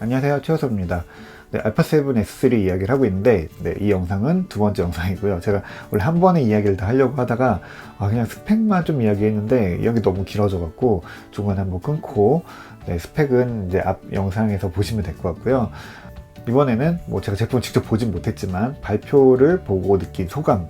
안녕하세요. 최호섭입니다. 네, 알파7 S3 이야기를 하고 있는데 네, 이 영상은 두 번째 영상이고요. 제가 원래 한 번에 이야기를 다 하려고 하다가 아, 그냥 스펙만 좀 이야기했는데 이야기 너무 길어져 갖고 중간에 한번 끊고 네, 스펙은 이제 앞 영상에서 보시면 될 것 같고요. 이번에는 뭐 제가 제품 직접 보진 못했지만 발표를 보고 느낀 소감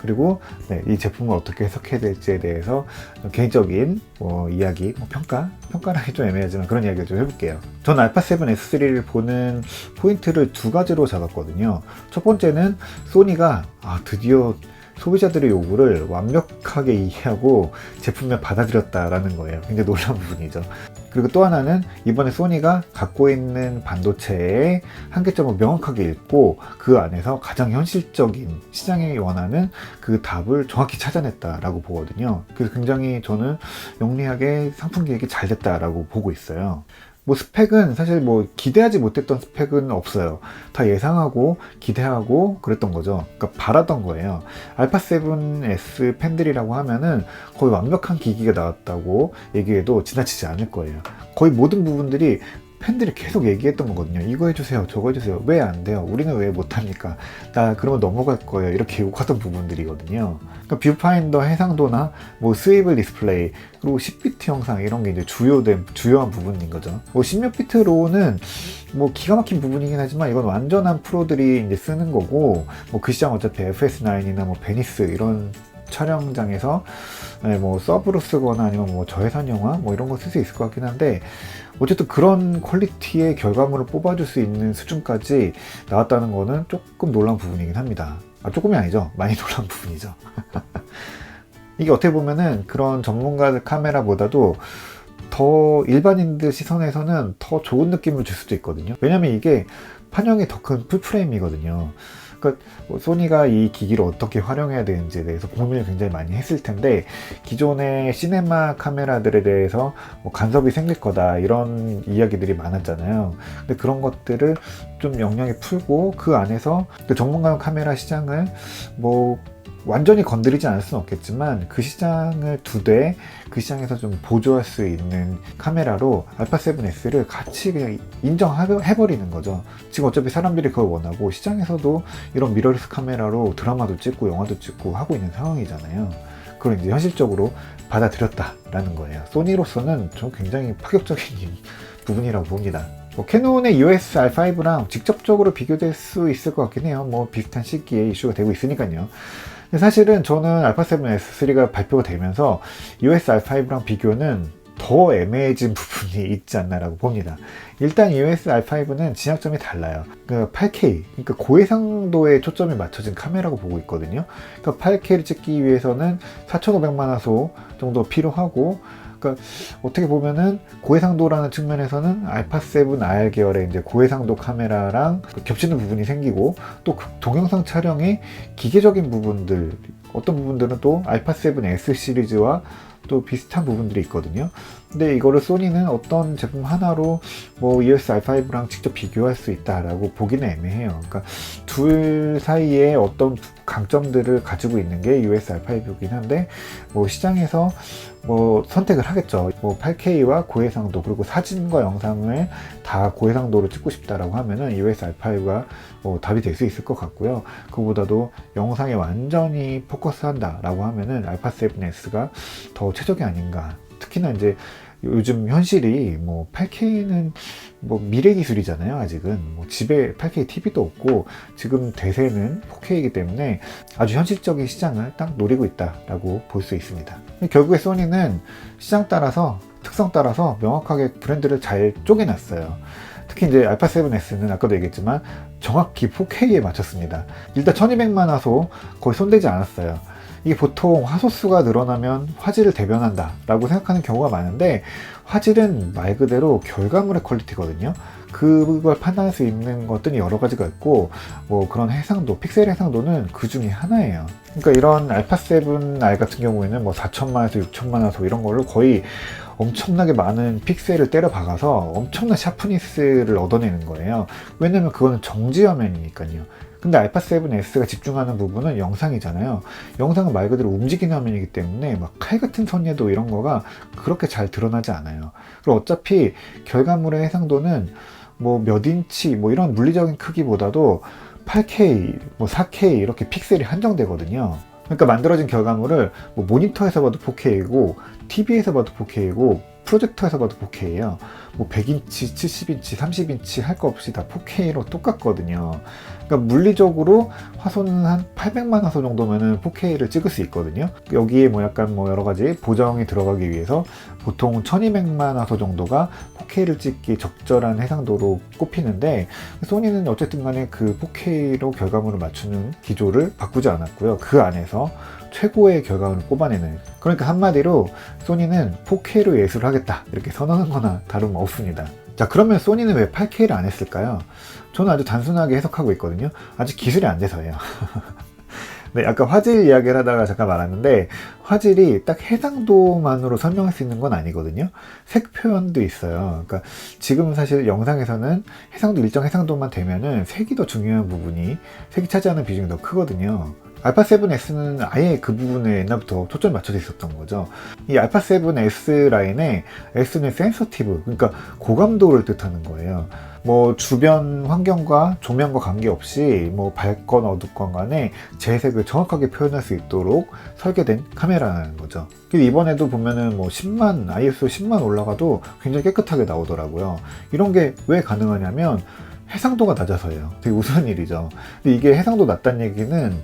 그리고 네, 이 제품을 어떻게 해석해야 될지에 대해서 좀 개인적인 뭐 이야기, 뭐 평가, 평가라기 좀 애매하지만 그런 이야기를 좀 해볼게요. 전 알파 7 S3를 보는 포인트를 두 가지로 잡았거든요. 첫 번째는 소니가 아, 드디어 소비자들의 요구를 완벽하게 이해하고 제품을 받아들였다라는 거예요. 굉장히 놀라운 부분이죠. 그리고 또 하나는 이번에 소니가 갖고 있는 반도체의 한계점을 명확하게 읽고 그 안에서 가장 현실적인 시장이 원하는 그 답을 정확히 찾아냈다라고 보거든요. 그래서 굉장히 저는 영리하게 상품 기획이 잘 됐다라고 보고 있어요. 뭐 스펙은 사실 뭐 기대하지 못했던 스펙은 없어요. 다 예상하고 기대하고 그랬던 거죠. 그러니까 바라던 거예요. 알파 7S 팬들이라고 하면은 거의 완벽한 기기가 나왔다고 얘기해도 지나치지 않을 거예요. 거의 모든 부분들이 팬들이 계속 얘기했던 거거든요. 이거 해주세요, 저거 해주세요. 왜 안 돼요? 우리는 왜 못합니까? 나 그러면 넘어갈 거예요. 이렇게 욕하던 부분들이거든요. 그러니까 뷰파인더 해상도나 뭐 스웨이블 디스플레이 그리고 10비트 영상 이런 게 이제 주요된 주요한 부분인 거죠. 뭐16 비트로는 뭐 기가 막힌 부분이긴 하지만 이건 완전한 프로들이 이제 쓰는 거고 뭐 그 시장 어차피 FS9이나 뭐 베니스 이런 촬영장에서 네, 뭐 서브로 쓰거나 아니면 뭐 저예산 영화 뭐 이런 거 쓸 수 있을 것 같긴 한데 어쨌든 그런 퀄리티의 결과물을 뽑아줄 수 있는 수준까지 나왔다는 거는 조금 놀라운 부분이긴 합니다. 아, 조금이 아니죠. 많이 놀라운 부분이죠. 이게 어떻게 보면은 그런 전문가들 카메라보다도 더 일반인들 시선에서는 더 좋은 느낌을 줄 수도 있거든요. 왜냐면 이게 판형이 더 큰 풀프레임이거든요. 그러니까 뭐 소니가 이 기기를 어떻게 활용해야 되는지에 대해서 고민을 굉장히 많이 했을 텐데 기존의 시네마 카메라들에 대해서 뭐 간섭이 생길 거다 이런 이야기들이 많았잖아요. 근데 그런 것들을 좀 영영에 풀고 그 안에서 그 전문가 카메라 시장을 뭐 완전히 건드리지 않을 수는 없겠지만 그 시장을 두대그 시장에서 좀 보조할 수 있는 카메라로 알파 7S를 같이 그냥 인정해버리는 거죠. 지금 어차피 사람들이 그걸 원하고 시장에서도 이런 미러리스 카메라로 드라마도 찍고 영화도 찍고 하고 있는 상황이잖아요. 그걸 이제 현실적으로 받아들였다라는 거예요. 소니로서는 좀 굉장히 파격적인 부분이라고 봅니다. 뭐 캐논의 EOS R5랑 직접적으로 비교될 수 있을 것 같긴 해요. 뭐 비슷한 시기에 이슈가 되고 있으니까요. 사실은 저는 알파7 S3가 발표가 되면서 EOS R5랑 비교는 더 애매해진 부분이 있지 않나라고 봅니다. 일단 EOS R5는 진약점이 달라요. 그 8K, 그러니까 고해상도에 초점이 맞춰진 카메라고 보고 있거든요. 그러니까 8K를 찍기 위해서는 4,500만 화소 정도 필요하고 그러니까 어떻게 보면은 고해상도라는 측면에서는 알파 7 R 계열의 이제 고해상도 카메라랑 겹치는 부분이 생기고 또그 동영상 촬영의 기계적인 부분들 어떤 부분들은 또 알파 7 S 시리즈와 또 비슷한 부분들이 있거든요. 근데 이거를 소니는 어떤 제품 하나로 뭐 EOS R5랑 직접 비교할 수 있다라고 보기는 애매해요. 그러니까 둘 사이에 어떤 강점들을 가지고 있는 게 EOS R5이긴 한데 뭐 시장에서 뭐 선택을 하겠죠. 뭐 8K와 고해상도 그리고 사진과 영상을 다 고해상도로 찍고 싶다라고 하면은 EOS R5가 뭐 답이 될 수 있을 것 같고요. 그보다도 영상에 완전히 포커스한다라고 하면은 알파 7S가 더 최적이 아닌가. 특히나 이제 요즘 현실이 뭐 8K는 뭐 미래 기술이잖아요 아직은. 뭐 집에 8K TV도 없고 지금 대세는 4K이기 때문에 아주 현실적인 시장을 딱 노리고 있다라고 볼 수 있습니다. 결국에 소니는 시장 따라서 특성 따라서 명확하게 브랜드를 잘 쪼개놨어요 특히 이제 알파 7S는 아까도 얘기했지만 정확히 4K에 맞췄습니다. 일단 1200만 화소 거의 손대지 않았어요. 이게 보통 화소수가 늘어나면 화질을 대변한다 라고 생각하는 경우가 많은데 화질은 말 그대로 결과물의 퀄리티거든요. 그걸 판단할 수 있는 것들이 여러 가지가 있고 뭐 그런 해상도 픽셀 해상도는 그 중에 하나예요. 그러니까 이런 알파 7R 같은 경우에는 뭐 4천만에서 6천만 화소 이런 걸로 거의 엄청나게 많은 픽셀을 때려 박아서 엄청난 샤프니스를 얻어내는 거예요 왜냐면 그거는 정지 화면이니까요 근데 알파 7S가 집중하는 부분은 영상이잖아요. 영상은 말 그대로 움직이는 화면이기 때문에 막 칼 같은 선예도 이런 거가 그렇게 잘 드러나지 않아요. 그리고 어차피 결과물의 해상도는 뭐 몇 인치 뭐 이런 물리적인 크기보다도 8K, 뭐 4K 이렇게 픽셀이 한정되거든요. 그러니까 만들어진 결과물을 뭐 모니터에서 봐도 4K이고 TV에서 봐도 4K이고 프로젝터에서 봐도 4K예요. 뭐 100인치, 70인치, 30인치 할 거 없이 다 4K로 똑같거든요. 그러니까 물리적으로 화소는 한 800만 화소 정도면은 4K를 찍을 수 있거든요. 여기에 뭐 약간 뭐 여러 가지 보정이 들어가기 위해서 보통 1200만 화소 정도가 4K를 찍기 적절한 해상도로 꼽히는데 소니는 어쨌든 간에 그 4K로 결과물을 맞추는 기조를 바꾸지 않았고요. 그 안에서 최고의 결과물을 뽑아내는 그러니까 한마디로 소니는 4K로 예술을 하겠다 이렇게 선언한 거나 다름없습니다. 자 그러면 소니는 왜 8K를 안 했을까요? 저는 아주 단순하게 해석하고 있거든요. 아직 기술이 안 돼서예요. 네, 아까 화질 이야기를 하다가 잠깐 말았는데 화질이 딱 해상도만으로 설명할 수 있는 건 아니거든요. 색 표현도 있어요. 그러니까 지금 사실 영상에서는 해상도 일정 해상도만 되면은 색이 더 중요한 부분이 색이 차지하는 비중이 더 크거든요. 알파 7S는 아예 그 부분에 옛날부터 초점이 맞춰져 있었던 거죠. 이 알파 7S 라인에 S는 센서티브, 그러니까 고감도를 뜻하는 거예요. 뭐 주변 환경과 조명과 관계없이 뭐 밝건 어둡건 간에 재색을 정확하게 표현할 수 있도록 설계된 카메라라는 거죠. 이번에도 보면은 뭐 10만, ISO 10만 올라가도 굉장히 깨끗하게 나오더라고요. 이런 게 왜 가능하냐면 해상도가 낮아서예요. 되게 우스운 일이죠. 근데 이게 해상도 낮다는 얘기는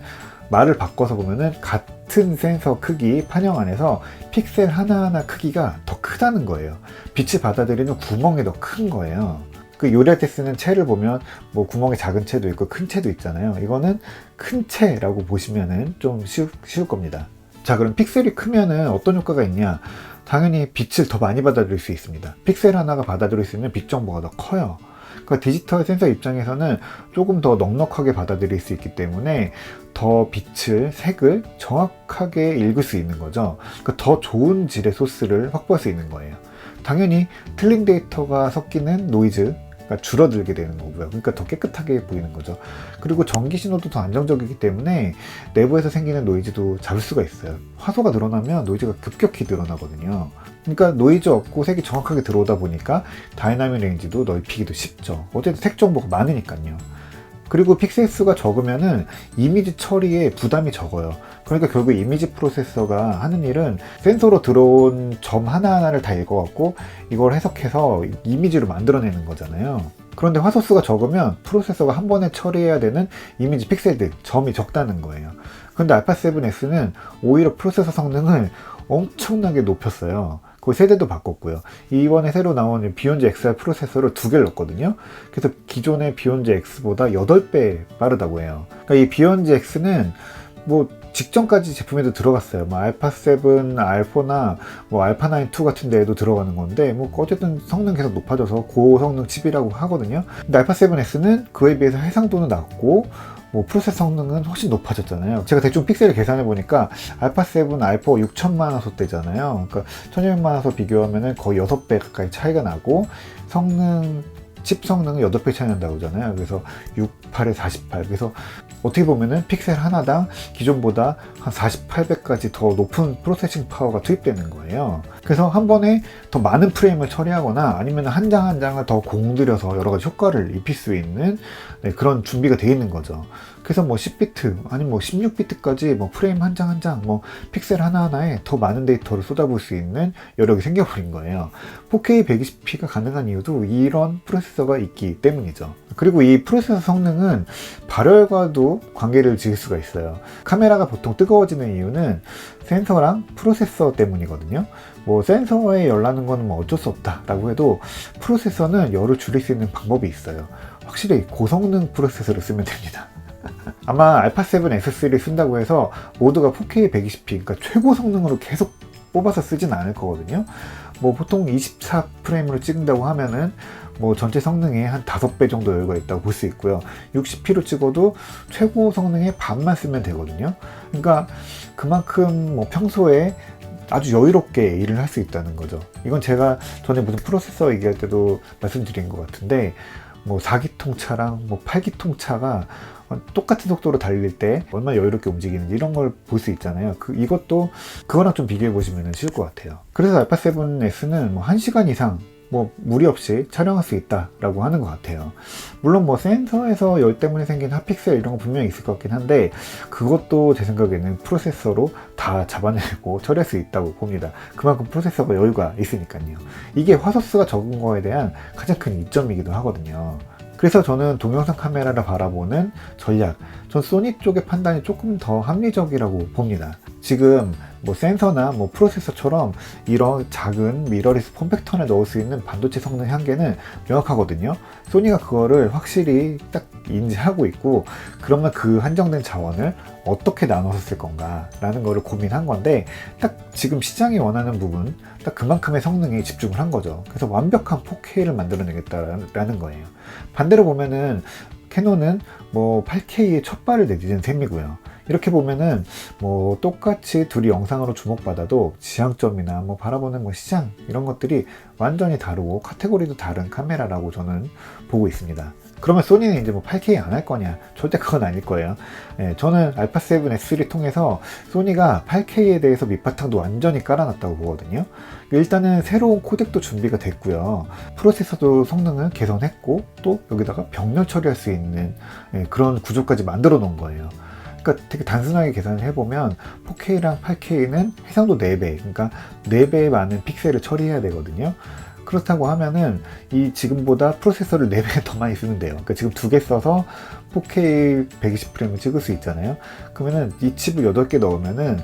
말을 바꿔서 보면은 같은 센서 크기 판형 안에서 픽셀 하나하나 크기가 더 크다는 거예요. 빛을 받아들이는 구멍이 더 큰 거예요. 그 요리할 때 쓰는 채를 보면 뭐 구멍이 작은 채도 있고 큰 채도 있잖아요. 이거는 큰 채라고 보시면은 좀 쉬울, 쉬울 겁니다. 자, 그럼 픽셀이 크면은 어떤 효과가 있냐? 당연히 빛을 더 많이 받아들일 수 있습니다. 픽셀 하나가 받아들일 수 있는 빛 정보가 더 커요. 그러니까 디지털 센서 입장에서는 조금 더 넉넉하게 받아들일 수 있기 때문에 더 빛을, 색을 정확하게 읽을 수 있는 거죠. 그러니까 더 좋은 질의 소스를 확보할 수 있는 거예요. 당연히 틀린 데이터가 섞이는 노이즈, 가 줄어들게 되는 거고요. 그러니까 더 깨끗하게 보이는 거죠. 그리고 전기 신호도 더 안정적이기 때문에 내부에서 생기는 노이즈도 잡을 수가 있어요. 화소가 늘어나면 노이즈가 급격히 늘어나거든요. 그러니까 노이즈 없고 색이 정확하게 들어오다 보니까 다이나믹 레인지도 넓히기도 쉽죠. 어쨌든 색 정보가 많으니까요. 그리고 픽셀 수가 적으면은 이미지 처리에 부담이 적어요. 그러니까 결국 이미지 프로세서가 하는 일은 센서로 들어온 점 하나하나를 다 읽어갖고 이걸 해석해서 이미지로 만들어내는 거잖아요. 그런데 화소 수가 적으면 프로세서가 한 번에 처리해야 되는 이미지 픽셀들, 점이 적다는 거예요. 근데 알파 7S는 오히려 프로세서 성능을 엄청나게 높였어요. 그 세대도 바꿨고요. 이번에 새로 나온 비욘즈 XR 프로세서를 두 개를 넣었거든요. 그래서 기존의 비욘즈 X보다 8배 빠르다고 해요. 그러니까 이 비욘즈 X는 뭐 직전까지 제품에도 들어갔어요. 뭐 알파 7, 알포나 뭐 알파 9 2 같은 데에도 들어가는 건데 뭐 어쨌든 성능 계속 높아져서 고성능 칩이라고 하거든요. 근데 알파 7S는 그에 비해서 해상도는 낮고 뭐 프로세서 성능은 훨씬 높아졌잖아요. 제가 대충 픽셀을 계산해 보니까 알파 7 알파 6천만 화소대잖아요. 그러니까 1200만 화소 비교하면 거의 6배 가까이 차이가 나고 성능 칩 성능은 8배 차이 난다고 하잖아요. 그래서 68에 48. 그래서 어떻게 보면은 픽셀 하나당 기존보다 한 48배까지 더 높은 프로세싱 파워가 투입되는 거예요. 그래서 한 번에 더 많은 프레임을 처리하거나 아니면 한 장 한 장을 더 공들여서 여러 가지 효과를 입힐 수 있는 네, 그런 준비가 되어 있는 거죠. 그래서 뭐 10비트 아니면 뭐 16비트까지 뭐 프레임 한 장 한 장 뭐 픽셀 하나하나에 더 많은 데이터를 쏟아부을 수 있는 여력이 생겨버린 거예요. 4K 120p가 가능한 이유도 이런 프로세서가 있기 때문이죠. 그리고 이 프로세서 성능은 발열과도 관계를 지을 수가 있어요. 카메라가 보통 뜨거워지는 이유는 센서랑 프로세서 때문이거든요. 뭐 센서에 열 나는 거는 뭐 어쩔 수 없다라고 해도 프로세서는 열을 줄일 수 있는 방법이 있어요. 확실히 고성능 프로세서를 쓰면 됩니다. 아마 알파 7 S3를 쓴다고 해서 모두가 4K 120p, 그러니까 최고 성능으로 계속 뽑아서 쓰진 않을 거거든요. 뭐 보통 24프레임으로 찍는다고 하면은 뭐 전체 성능의 한 5배 정도 여유가 있다고 볼 수 있고요. 60p로 찍어도 최고 성능의 반만 쓰면 되거든요. 그러니까 그만큼 뭐 평소에 아주 여유롭게 일을 할 수 있다는 거죠. 이건 제가 전에 무슨 프로세서 얘기할 때도 말씀드린 것 같은데 뭐 4기통 차랑 뭐 8기통 차가 똑같은 속도로 달릴 때 얼마나 여유롭게 움직이는지 이런 걸 볼 수 있잖아요. 그, 이것도 그거랑 좀 비교해 보시면 쉬울 것 같아요. 그래서 알파 7S는 뭐 1시간 이상 뭐 무리 없이 촬영할 수 있다라고 하는 것 같아요. 물론 뭐 센서에서 열 때문에 생긴 핫픽셀 이런 거 분명히 있을 것 같긴 한데 그것도 제 생각에는 프로세서로 다 잡아내고 처리할 수 있다고 봅니다. 그만큼 프로세서가 여유가 있으니까요. 이게 화소수가 적은 거에 대한 가장 큰 이점이기도 하거든요. 그래서 저는 동영상 카메라를 바라보는 전략, 전 소니 쪽의 판단이 조금 더 합리적이라고 봅니다. 지금 뭐 센서나 뭐 프로세서처럼 이런 작은 미러리스 폼팩터 안에 넣을 수 있는 반도체 성능 한계는 명확하거든요. 소니가 그거를 확실히 딱 인지하고 있고 그러면 그 한정된 자원을 어떻게 나눠서 쓸 건가라는 거를 고민한 건데 딱 지금 시장이 원하는 부분 딱 그만큼의 성능에 집중을 한 거죠. 그래서 완벽한 4K를 만들어내겠다라는 거예요. 반대로 보면은 캐논은 뭐 8K의 첫 발을 내딛은 셈이고요. 이렇게 보면은 뭐 똑같이 둘이 영상으로 주목받아도 지향점이나 뭐 바라보는 뭐 시장 이런 것들이 완전히 다르고 카테고리도 다른 카메라라고 저는 보고 있습니다. 그러면 소니는 이제 뭐 8K 안 할 거냐? 절대 그건 아닐 거예요. 예, 저는 알파 7 S3 통해서 소니가 8K에 대해서 밑바탕도 완전히 깔아놨다고 보거든요. 일단은 새로운 코덱도 준비가 됐고요. 프로세서도 성능을 개선했고 또 여기다가 병렬 처리할 수 있는 예, 그런 구조까지 만들어 놓은 거예요. 그러니까 되게 단순하게 계산을 해보면 4K랑 8K는 해상도 4배, 그러니까 4배의 많은 픽셀을 처리해야 되거든요. 그렇다고 하면은 이 지금보다 프로세서를 4배 더 많이 쓰면 돼요. 그러니까 지금 두 개 써서 4K 120프레임을 찍을 수 있잖아요. 그러면은 이 칩을 8개 넣으면은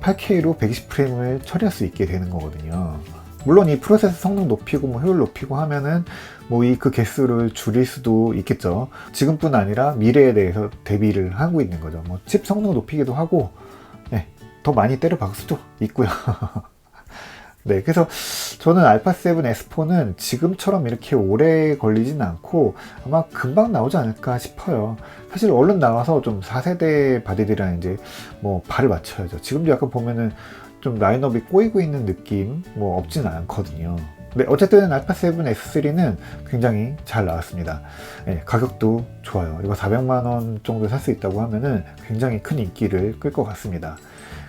8K로 120프레임을 처리할 수 있게 되는 거거든요. 물론 이 프로세서 성능 높이고 뭐 효율 높이고 하면은 뭐 이 그 개수를 줄일 수도 있겠죠. 지금뿐 아니라 미래에 대해서 대비를 하고 있는 거죠. 뭐 칩 성능 높이기도 하고 네, 더 많이 때려 박을 수도 있고요. 네, 그래서 저는 알파7 S4는 지금처럼 이렇게 오래 걸리진 않고 아마 금방 나오지 않을까 싶어요. 사실 얼른 나와서 좀 4세대 바디들이랑 이제 뭐 발을 맞춰야죠. 지금도 약간 보면은 좀 라인업이 꼬이고 있는 느낌 뭐 없지는 않거든요. 네, 어쨌든 알파7 S3는 굉장히 잘 나왔습니다. 네, 가격도 좋아요. 이거 400만 원 정도 살 수 있다고 하면은 굉장히 큰 인기를 끌 것 같습니다.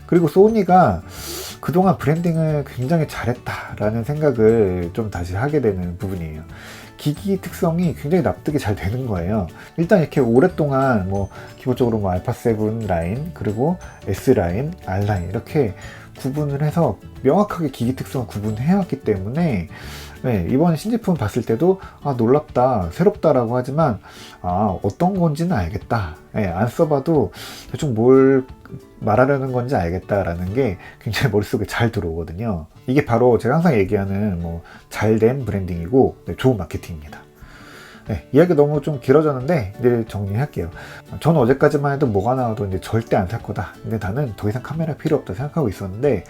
그리고 소니가 그동안 브랜딩을 굉장히 잘했다라는 생각을 좀 다시 하게 되는 부분이에요. 기기 특성이 굉장히 납득이 잘 되는 거예요. 일단 이렇게 오랫동안 뭐 기본적으로 뭐 알파 7 라인 그리고 S 라인, R 라인 이렇게 구분을 해서 명확하게 기기 특성을 구분해왔기 때문에 네, 이번 신제품 봤을 때도 아 놀랍다 새롭다라고 하지만 아 어떤 건지는 알겠다 네, 안 써봐도 대충 뭘 말하려는 건지 알겠다라는 게 굉장히 머릿속에 잘 들어오거든요 이게 바로 제가 항상 얘기하는 뭐 잘된 브랜딩이고 네, 좋은 마케팅입니다 네, 이야기 너무 좀 길어졌는데 이제 정리할게요. 저는 어제까지만 해도 뭐가 나와도 이제 절대 안 살 거다. 근데 나는 더 이상 카메라 필요 없다 생각하고 있었는데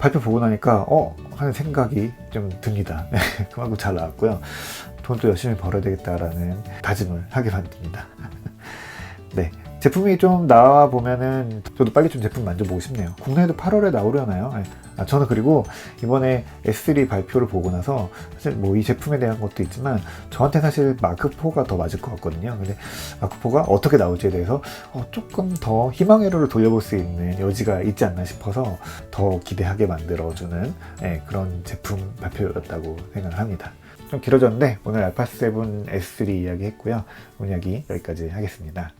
발표 보고 나니까 어 하는 생각이 좀 듭니다. 그만큼 잘 나왔고요. 돈도 열심히 벌어야 되겠다라는 다짐을 하게 만듭니다. 네. 제품이 좀 나와 보면은 저도 빨리 좀 제품 만져보고 싶네요. 국내에도 8월에 나오려나요? 아, 저는 그리고 이번에 S3 발표를 보고 나서 사실 뭐 이 제품에 대한 것도 있지만 저한테 사실 마크4가 더 맞을 것 같거든요. 근데 마크4가 어떻게 나올지에 대해서 어, 조금 더 희망회로를 돌려볼 수 있는 여지가 있지 않나 싶어서 더 기대하게 만들어주는 네, 그런 제품 발표였다고 생각을 합니다. 좀 길어졌는데 오늘 알파7 S3 이야기 했고요. 오늘 이야기 여기까지 하겠습니다.